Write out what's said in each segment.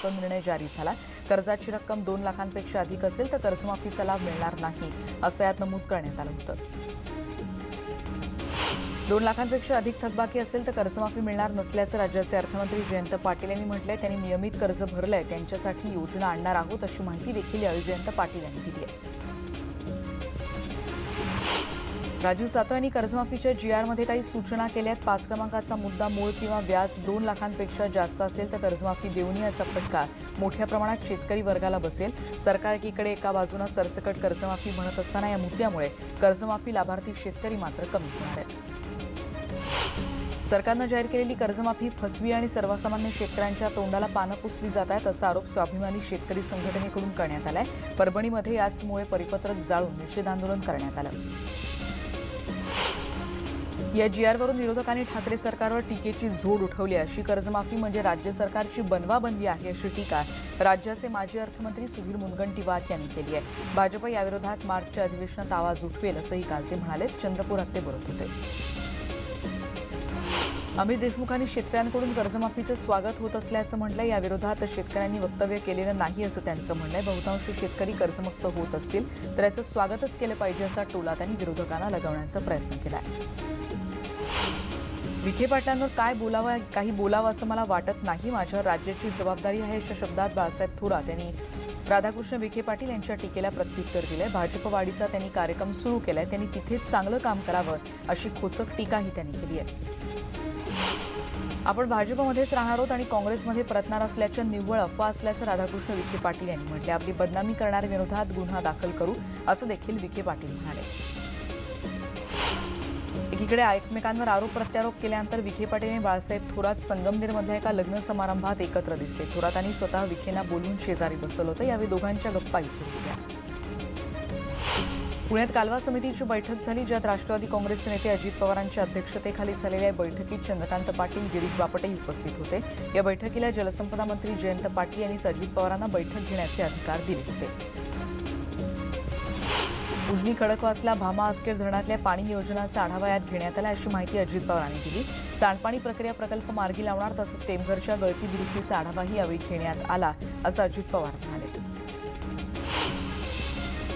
असा निर्णय जारी झाला. कर्जाची रक्कम दोन लाखांपेक्षा अधिक असेल तर कर्जमाफीचा लाभ मिळणार नाही असं यात नमूद करण्यात आलं होतं. दोन लाखांपेक्षा अधिक थकबाकी असेल तर कर्जमाफी मिळणार नसल्याचं राज्याचे अर्थमंत्री जयंत पाटील यांनी म्हटलंय. त्यांनी नियमित कर्ज भरलंय त्यांच्यासाठी योजना आणणार आहोत अशी माहिती देखील यावेळी जयंत पाटील यांनी दिली आहे. राजीव सातव यांनी कर्जमाफीच्या जी आरमध्ये काही सूचना केल्या आहेत पाच क्रमांकाचा मुद्दा मूळ किंवा व्याज दोन लाखांपेक्षा जास्त असेल तर कर्जमाफी देऊन याचा फटका मोठ्या प्रमाणात शेतकरी वर्गाला बसेल. सरकार एकीकडे एका बाजूनं सरसकट कर्जमाफी म्हणत असताना या मुद्द्यामुळे कर्जमाफी लाभार्थी शेतकरी मात्र कमी होणार आहेत. सरकारनं जाहीर केलेली कर्जमाफी फसवी आणि सर्वसामान्य शेतकऱ्यांच्या तोंडाला पानं पुसली जात आहेत असा आरोप स्वाभिमानी शेतकरी संघटनेकडून करण्यात आलाय. परभणीमध्ये याचमुळे परिपत्रक जाळून निषेध आंदोलन करण्यात आलं. या जी आरवरून विरोधकांनी ठाकरे सरकारवर टीकेची झोड उठवली अशी कर्जमाफी म्हणजे राज्य सरकारची बनवाबंदी आहे अशी टीका राज्याचे माजी अर्थमंत्री सुधीर मुनगंटीवार यांनी केली आहे. भाजप याविरोधात मार्चच्या अधिवेशनात आवाज उठवेल असंही काल ते म्हणाले चंद्रपुरात ते बोलत होते. अमित देशमुखांनी शेतकऱ्यांकडून कर्जमाफीचं स्वागत होत असल्याचं म्हटलंय याविरोधात शेतकऱ्यांनी वक्तव्य केलेलं नाही असं त्यांचं म्हणणं आहे बहुतांश शेतकरी कर्जमुक्त होत असतील तर याचं स्वागतच केलं पाहिजे असा टोला त्यांनी विरोधकांना लगावण्याचा प्रयत्न केला विखे पाटलांवर काय बोलावं काही बोलावं असं मला वाटत नाही. माझ्यावर राज्याची जबाबदारी आहे अशा शब्दात बाळासाहेब थोरात यांनी राधाकृष्ण विखे पाटील यांच्या टीकेला प्रत्युत्तर दिलंय. भाजपवाढीचा त्यांनी कार्यक्रम सुरू केलाय. त्यांनी तिथेच चांगलं काम करावं अशी खोचक टीकाही त्यांनी केली आहे. आपण भाजपमध्येच राहणार आहोत आणि काँग्रेसमध्ये परतणार असल्याच्या निव्वळ अफवा असल्याचं राधाकृष्ण विखे पाटील यांनी म्हटले आपली बदनामी करणाऱ्या विरोधात गुन्हा दाखल करू असं देखील विखे पाटील म्हणाले. एकीकडे एकमेकांवर आरोप प्रत्यारोप केल्यानंतर विखे पाटील आणि बाळासाहेब थोरात संगमनेरमधल्या एका लग्न समारंभात एकत्र दिसले. थोरातांनी स्वतः विखेंना बोलून शेजारी बसवलं होतं. यावेळी दोघांच्या गप्पाही सुरू होत्या. पुण्यात कालवा समितीची बैठक झाली ज्यात राष्ट्रवादी काँग्रेसचे नेते अजित पवारांच्या अध्यक्षतेखाली झालेल्या या बैठकीत चंद्रकांत पाटील गिरीश बापटही उपस्थित होते. या बैठकीला जलसंपदा मंत्री जयंत पाटील यांनीच अजित पवारांना बैठक घेण्याचे अधिकार दिले होते. उजनी खडकवासला भामा आस्केर धरणातल्या पाणी योजनांचा आढावा यात घेण्यात आला अशी माहिती अजित पवारांनी दिली. सांडपाणी प्रक्रिया प्रकल्प मार्गी लावणार तसंच टेमघरच्या गळती दुरुस्तीचा आढावाही यावेळी घेण्यात आला असं अजित पवार म्हणाले.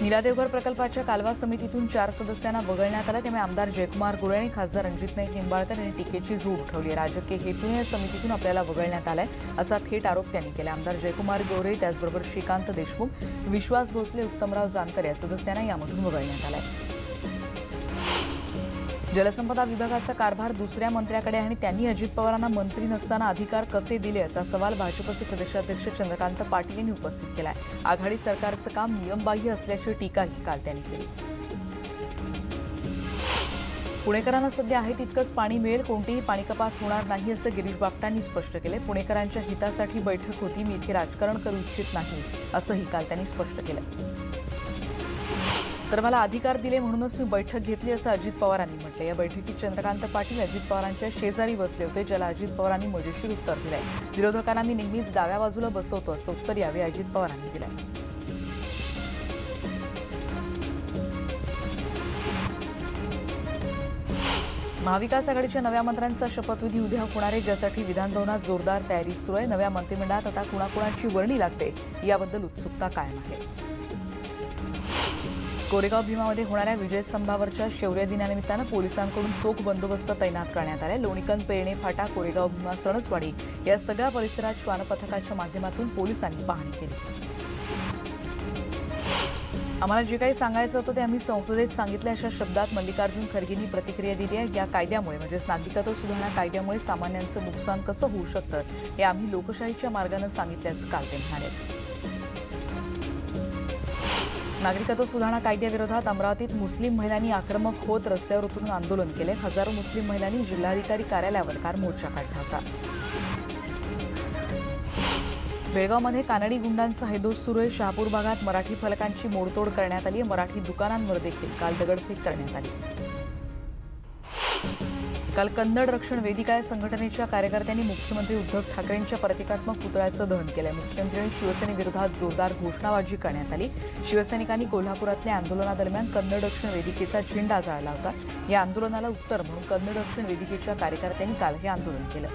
निरादेवघर प्रकल्पाच्या कालवा समितीतून चार सदस्यांना वगळण्यात आलं. त्यामुळे आमदार जयकुमार गोरे आणि खासदार रणजित नाईक निंबाळकर यांनी टीकेची झोड उठवली आहे. राजकीय हेतूने या समितीतून आपल्याला वगळण्यात आलाय असा थेट आरोप त्यांनी केला. आमदार जयकुमार गोरे त्याचबरोबर श्रीकांत देशमुख विश्वास भोसले उत्तमराव जानकर या सदस्यांना यामधून वगळण्यात आलाय. जलसंपदा विभागाचा कारभार दुसऱ्या मंत्र्याकडे आणि त्यांनी अजित पवारांना मंत्री नसताना अधिकार कसे दिले असा सवाल भाजपचे प्रदेशाध्यक्ष चंद्रकांत पाटील यांनी उपस्थित केला आहे आघाडी सरकारचं काम नियमबाह्य असल्याची टीकाही काल त्यांनी केली. पुणेकरांना सध्या आहे तितकंच पाणी मिळेल कोणतीही पाणी कपात होणार नाही असं गिरीश बापटांनी स्पष्ट केले पुणेकरांच्या हितासाठी बैठक होती मी इथे राजकारण करू इच्छित नाही असंही काल त्यांनी स्पष्ट केलं तर मला अधिकार दिले म्हणूनच मी बैठक घेतली असं अजित पवारांनी म्हटलं या बैठकीत चंद्रकांत पाटील अजित पवारांच्या शेजारी बसले होते ज्याला अजित पवारांनी मजेशीर उत्तर दिलंय. विरोधकांना मी नेहमीच डाव्या बाजूला बसवतो असं उत्तर यावे अजित पवारांनी दिलंय. महाविकास आघाडीच्या नव्या मंत्र्यांचा शपथविधी उद्या होणार आहे ज्यासाठी विधानभवनात जोरदार तयारी सुरू आहे. नव्या मंत्रिमंडळात आता कुणाकुणाची वर्णी लागते याबद्दल उत्सुकता कायम आहे. कोरेगाव भीमामध्ये होणाऱ्या विजयस्तंभावरच्या शौर्य दिनानिमित्तानं पोलिसांकडून चोख बंदोबस्त तैनात करण्यात आले. लोणीकन पेरणे फाटा कोरेगाव भीमा सणसवाडी या सगळ्या परिसरात श्वानपथकाच्या माध्यमातून पोलिसांनी पाहणी केली. आम्हाला जे काही सांगायचं होतं ते आम्ही संसदेत सांगितलं. अशा शब्दात मल्लिकार्जुन खरगेंनी प्रतिक्रिया दिली आहे. या कायद्यामुळे म्हणजेच नागरिकत्व सुधारणा कायद्यामुळे सामान्यांचं नुकसान कसं होऊ शकतं हे आम्ही लोकशाहीच्या मार्गानं सांगितल्याचं काल ते म्हणाले. नागरिकत्व सुधारणा कायद्याविरोधात अमरावतीत मुस्लिम महिलांनी आक्रमक होत रस्त्यावर उतरून आंदोलन केले. हजारो मुस्लिम महिलांनी जिल्हाधिकारी कार्यालयावर कार मोर्चा काढला होता. बेळगावमध्ये कानडी गुंडांचा हैदोस सुरू आहे. शहापूर भागात मराठी फलकांची मोडतोड करण्यात आली मराठी दुकानांवर देखील काल दगडफेक करण्यात आली. काल कन्नड रक्षण वेदिका या संघटनेच्या कार्यकर्त्यांनी मुख्यमंत्री उद्धव ठाकरेंच्या प्रतिकात्मक पुतळ्याचं दहन केलं. मुख्यमंत्री आणि शिवसेनेविरोधात जोरदार घोषणाबाजी करण्यात आली. शिवसैनिकांनी कोल्हापुरातल्या आंदोलनादरम्यान कन्नड रक्षण वेदिकेचा झेंडा जाळला होता. या आंदोलनाला उत्तर म्हणून कन्नड रक्षण वेदिकेच्या कार्यकर्त्यांनी काल हे आंदोलन केलं.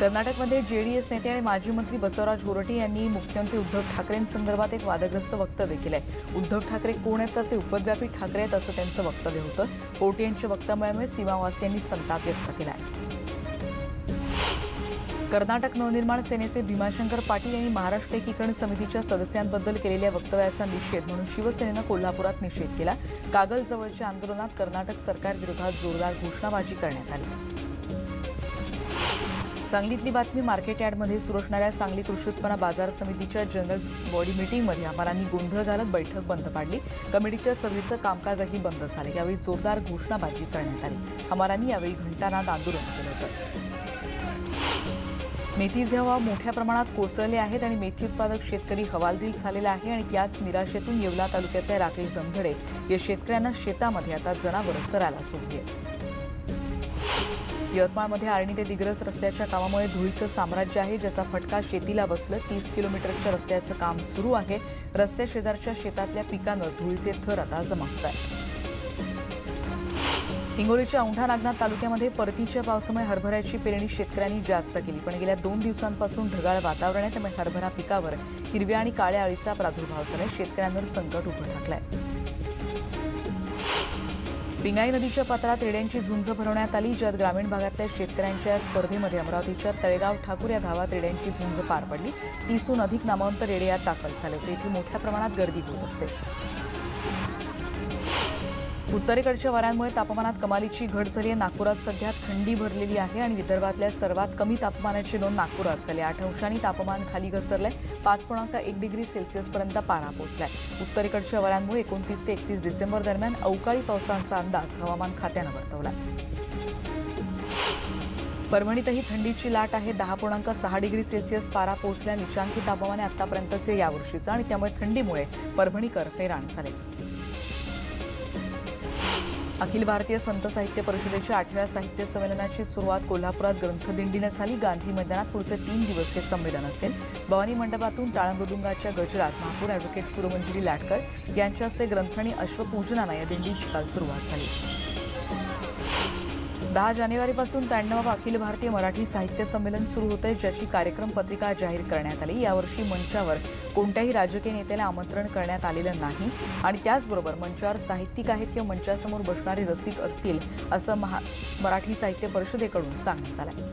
कर्नाटकमध्ये जेडीएस नेते आणि माजी मंत्री बसवराज होरटे यांनी मुख्यमंत्री उद्धव ठाकरेंसंदर्भात एक वादग्रस्त वक्तव्य केलंय. उद्धव ठाकरे कोण आहेत तर ते उपद्व्यापी ठाकरे आहेत असं त्यांचं वक्तव्य होतं. होरटे यांच्या वक्तव्यामुळे सीमावासियांनी संताप व्यक्त आहे कर्नाटक नवनिर्माण सेनेचे भीमाशंकर पाटील यांनी महाराष्ट्र एकीकरण समितीच्या सदस्यांबद्दल केलेल्या वक्तव्याचा निषेध म्हणून शिवसेनेनं कोल्हापुरात निषेध केला. कागलजवळच्या आंदोलनात कर्नाटक सरकारविरोधात जोरदार घोषणाबाजी करण्यात आली. सांगलीतली बातमी मार्केट यार्डमध्ये सुरू असणाऱ्या सांगली कृषी उत्पन्न बाजार समितीच्या जनरल बॉडी मिटिंगमध्ये आम्हालांनी गोंधळ घालत बैठक बंद पाडली. कमिटीच्या सभेचं कामकाजही बंद झालं. यावेळी जोरदार घोषणाबाजी करण्यात आली. हमालांनी यावेळी घंटानाद आंदोलन केलं होतं. मेथीचे हवा मोठ्या प्रमाणात कोसळले आहेत आणि मेथी उत्पादक शेतकरी हवालदिल झालेला आहे आणि याच निराशेतून येवला तालुक्यातल्या राकेश दमधडे या शेतकऱ्यांना शेतामध्ये आता जनावरं चरायला सोडली आहेत. यवतमाळमध्ये आर्णी ते दिग्रस रस्त्याच्या कामामुळे धुळीचं साम्राज्य आहे ज्याचा फटका शेतीला बसलं तीस किलोमीटरच्या रस्त्याचं काम सुरू आहे. रस्त्या शेजारच्या शेतातल्या पिकांवर धुळीचे थर आता जमावत आहे हिंगोलीच्या औंढा नागनाथ तालुक्यामध्ये परतीच्या पावसामुळे हरभऱ्याची पेरणी शेतकऱ्यांनी जास्त केली पण गेल्या दोन दिवसांपासून ढगाळ वातावरण आहे. त्यामुळे हरभरा पिकावर हिरव्या आणि काळ्या अळीचा प्रादुर्भाव झाला शेतकऱ्यांवर संकट उभं ठाकलंय. पिंगाई नदीच्या पात्रात रेड्यांची झुंज भरवण्यात आली ज्यात ग्रामीण भागातल्या शेतकऱ्यांच्या स्पर्धेमध्ये अमरावतीच्या तळेगाव ठाकूर या गावात रेड्यांची झुंज पार पडली. तीसहून अधिक नामवंत रेडे यात दाखल झाले होते इथे मोठ्या प्रमाणात गर्दी होत असते. उत्तरेकडच्या वाऱ्यांमुळे तापमानात कमालीची घट झाली आहे. नागपुरात सध्या थंडी भरलेली आहे आणि विदर्भातल्या सर्वात कमी तापमानाची नोंद नागपुरात झाली आठ अंशांनी तापमान खाली घसरलंय. पाच पूर्णांक एक डिग्री सेल्सिअसपर्यंत पारा पोहोचलाय. उत्तरेकडच्या वाऱ्यांमुळे एकोणतीस ते एकतीस डिसेंबर दरम्यान अवकाळी पावसाचा अंदाज हवामान खात्यानं वर्तवला परभणीतही थंडीची लाट आहे. दहा पूर्णांक सहा डिग्री सेल्सिअस पारा पोहोचल्या. निचांकी तापमान आतापर्यंतचे यावर्षीचं आणि त्यामुळे थंडीमुळे परभणीकर हैराण झाले. अखिल भारतीय संत साहित्य परिषदेच्या आठव्या साहित्य संमेलनाची सुरुवात कोल्हापुरात ग्रंथदिंडीनं झाली. गांधी मैदानात पुढचे तीन दिवस हे संमेलन असेल. भवानी मंडपातून टाळमृदुंगाच्या गजरात महापौर अॅडव्होकेट सुरमंजिरी लाटकर यांच्या हस्ते ग्रंथ आणि अश्वपूजनानं या दिंडीची काल सुरुवात झाली. दहा जानेवारीपासून त्र्याण्णव अखिल भारतीय मराठी साहित्य संमेलन सुरू होते ज्याची कार्यक्रम पत्रिका जाहीर करण्यात आली. यावर्षी मंचावर कोणत्याही राजकीय नेत्याला आमंत्रण करण्यात आलेलं नाही. आणि त्याचबरोबर मंचावर साहित्यिक आहेत किंवा मंचासमोर बसणारे रसिक असतील असं महा मराठी साहित्य परिषदेकडून सांगण्यात आलं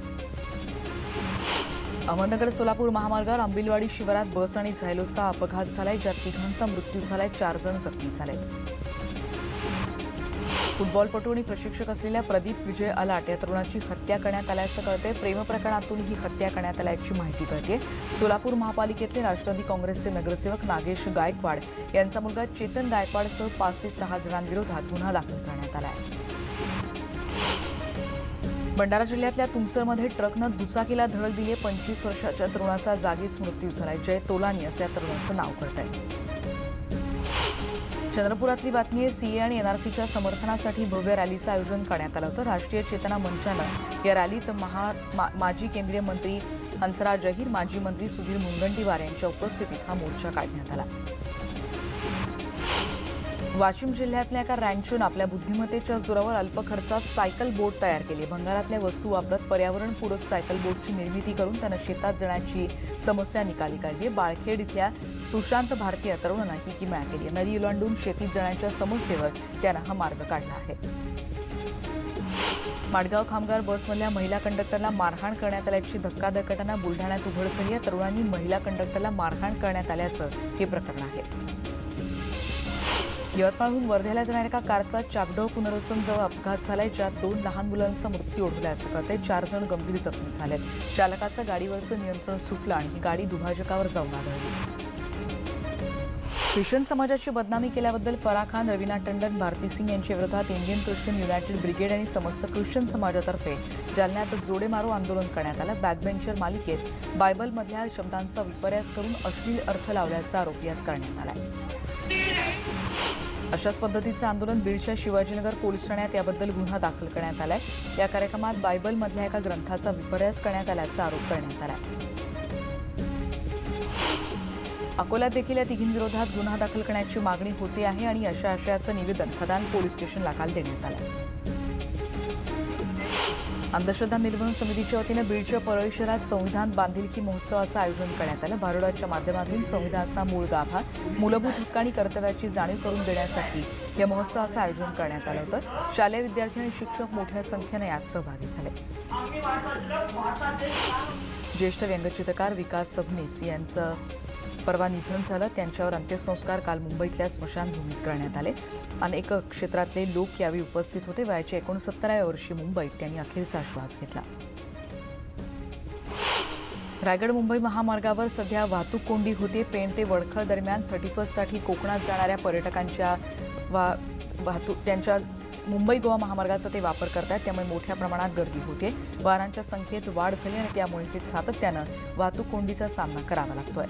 अहमदनगर सोलापूर महामार्गावर आंबिलवाडी शिवारात बस आणि झायलोचा अपघात झालाय ज्यात तिघांचा मृत्यू झालाय चार जण जखमी झाले फुटबॉलपटू आणि प्रशिक्षक असलेल्या प्रदीप विजय अलाट या तरुणाची हत्या करण्यात आल्याचं कळते प्रेमप्रकरणातून ही हत्या करण्यात आल्याची माहिती कळते. सोलापूर महापालिकेतले राष्ट्रवादी काँग्रेसचे नगरसेवक नागेश गायकवाड यांचा मुलगा चेतन गायकवाडसह पाच ते सहा जणांविरोधात गुन्हा दाखल करण्यात आला आहे. भंडारा जिल्ह्यातल्या तुमसरमध्ये ट्रकनं दुचाकीला धडक दिली पंचवीस वर्षाच्या तरुणाचा जागीच मृत्यू झालाय. जय तोलानी असं या तरुणाचं नाव करत आहे चंद्रपुरातली बातमी आहे. सीए आणि एनआरसीच्या समर्थनासाठी भव्य रॅलीचं आयोजन करण्यात आलं होतं. राष्ट्रीय चेतना मंचानं या रॅलीत महा मा, माजी केंद्रीय मंत्री हंसराज अहिर माजी मंत्री सुधीर मुनगंटीवार यांच्या उपस्थितीत हा मोर्चा काढण्यात आला. वाशिम जिल्ह्यातल्या एका रँचून आपल्या बुद्धिमत्तेच्या जोरावर अल्प खर्चात सायकल बोट तयार केली. भंगारातल्या वस्तू वापरत पर्यावरणपूरक सायकल बोटची निर्मिती करून त्यानं शेतात जाण्याची समस्या निकाली काढली. बाळखेड इथल्या सुशांत भारतीय तरुणांना ही किमया केली. आहे नदी ओलांडून शेतीत जाण्याच्या समस्येवर त्यानं हा मार्ग काढला आहे. माडगाव खामगार बसमधल्या महिला कंडक्टरला मारहाण करण्यात आल्याची धक्काधक्कटांना बुलढाण्यात उघड झाली आहे. तरुणांनी महिला कंडक्टरला मारहाण करण्यात आल्याचं हे प्रकरण आहे. यवतमाळहून वर्ध्याला जाणाऱ्या एका कारचा चापडव पुनर्वसन जवळ अपघात झालाय. ज्यात दोन लहान मुलांचा मृत्यू ओढवल्याचं कळतंय चार जण गंभीर जखमी झाले चालकाचं गाडीवरचं नियंत्रण सुटलं आणि ही गाडी दुभाजकावर जाऊन आढळली ख्रिश्चन समाजाची बदनामी केल्याबद्दल फरा खान रवीना टंडन भारती सिंग यांच्या विरोधात इंडियन ख्रिश्चन युनायटेड ब्रिगेड आणि समस्त ख्रिश्चन समाजातर्फे जालन्यात जोडेमारो आंदोलन करण्यात आलं. बॅकबेंचर मालिकेत बायबलमधल्या शब्दांचा विपर्यास करून अश्लील अर्थ लावल्याचा आरोप यात करण्यात आला अशाच पद्धतीचं आंदोलन बीडच्या शिवाजीनगर पोलीस ठाण्यात याबद्दल गुन्हा दाखल करण्यात आलाय. या कार्यक्रमात बायबलमधल्या एका ग्रंथाचा विपर्यास करण्यात आल्याचा आरोप करण्यात आलाय. अकोल्यात देखील या तिघींविरोधात गुन्हा दाखल करण्याची मागणी होते आहे आणि अशा आशयाचं निवेदन खदान पोलीस स्टेशनला काल देण्यात आलं अंधश्रद्धा निर्वहन समितीच्या वतीनं बीडच्या परळी शहरात संविधान बांधिलकी महोत्सवाचं आयोजन करण्यात आलं. भारुडाच्या माध्यमातून संविधानाचा मूळ गाभा मूलभूत हक्क आणि कर्तव्याची जाणीव करून देण्यासाठी या महोत्सवाचं आयोजन करण्यात आलं होतं. शालेय विद्यार्थी आणि शिक्षक मोठ्या संख्येनं यात सहभागी झाले. ज्येष्ठ व्यंगचित्रकार विकास सबनीस यांचं परवा निधन झालं. त्यांच्यावर अंत्यसंस्कार काल मुंबईतल्या स्मशानभूमीत करण्यात आले. अनेक क्षेत्रातले लोक यावेळी उपस्थित होते. वयाच्या एकोणसत्तराव्या वर्षी मुंबईत त्यांनी अखेरचा श्वास घेतला. रायगड मुंबई महामार्गावर सध्या वाहतूक कोंडी होते. पेण ते वडखळ दरम्यान थर्टी फर्स्टसाठी कोकणात जाणाऱ्या पर्यटकांच्या वा वाहतूक त्यांच्या मुंबई गोवा महामार्गाचा ते वापर करतात त्यामुळे मोठ्या प्रमाणात गर्दी होते. वाहनांच्या संख्येत वाढ झाली आणि त्यामुळे ते सातत्यानं वाहतूक कोंडीचा सामना करावा लागतोय.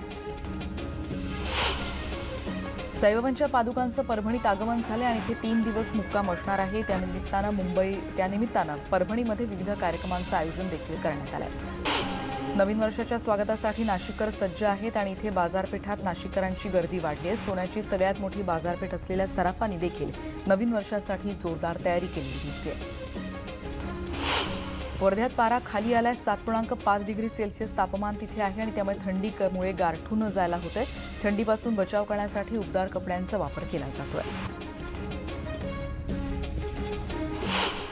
सैबाबांच्या पादुकांचं परभणीत आगमन झाले आणि ते तीन दिवस मुक्काम असणार आहे. त्यानिमित्तानं मुंबई त्यानिमित्तानं परभणीमध्ये विविध कार्यक्रमांचं आयोजन देखील करण्यात आलं आहे नवीन वर्षाच्या स्वागतासाठी नाशिककर सज्ज आहेत आणि इथे बाजारपेठात नाशिककरांची गर्दी वाढली आहे सोन्याची सगळ्यात मोठी बाजारपेठ असलेल्या सराफांनी देखील नवीन वर्षासाठी जोरदार तयारी केलेली दिसते. वर्ध्यात पारा खाली आलाय. सात पूर्णांक पाच डिग्री सेल्सिअस तापमान तिथे आहे आणि त्यामुळे थंडीमुळे गारठून जायला होतंय. थंडीपासून बचाव करण्यासाठी उबदार कपड्यांचा वापर केला जातोय.